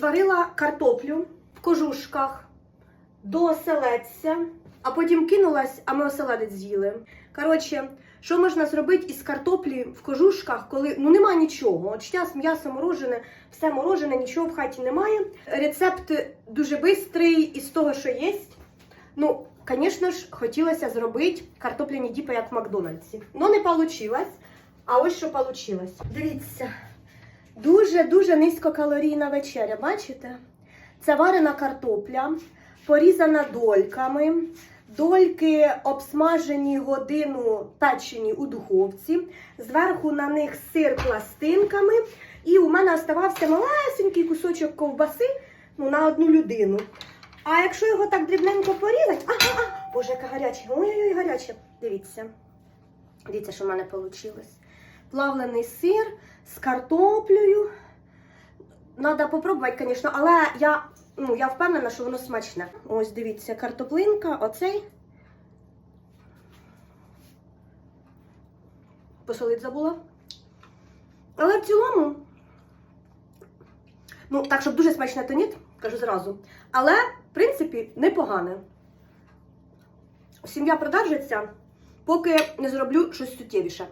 зварила картоплю в кожушках до оселедця, а потім кинулась, а ми оселедець з'їли. Коротше, що можна зробити із картоплі в кожушках, коли ну нема нічого? От щас м'ясо морожене, все морожене, нічого в хаті немає. Рецепт дуже швидкий із того, що є. Ну, звісно ж, хотілося зробити картопляні діпи, як в Макдональдсі. Ну, не вийшло. А ось що вийшло. Дивіться, дуже-дуже низькокалорійна вечеря, бачите? Це варена картопля, порізана дольками. Дольки обсмажені годину печені у духовці. Зверху на них сир пластинками. І у мене оставався малесенький кусочок ковбаси ну, на одну людину. А якщо його так дрібненько порізати, а, а, боже, яке гаряче, ой-ой-ой, гаряче. Дивіться. Дивіться, що в мене вийшло. Плавлений сир з картоплею. Надо попробувати, звісно, але я, ну, я впевнена, що воно смачне. Ось дивіться, картоплинка, оцей. Посолить забула. Але в цілому, ну, так, щоб дуже смачне, то ні, кажу зразу. Але, в принципі, непогане. Сім'я продержиться, поки не зроблю щось суттєвіше.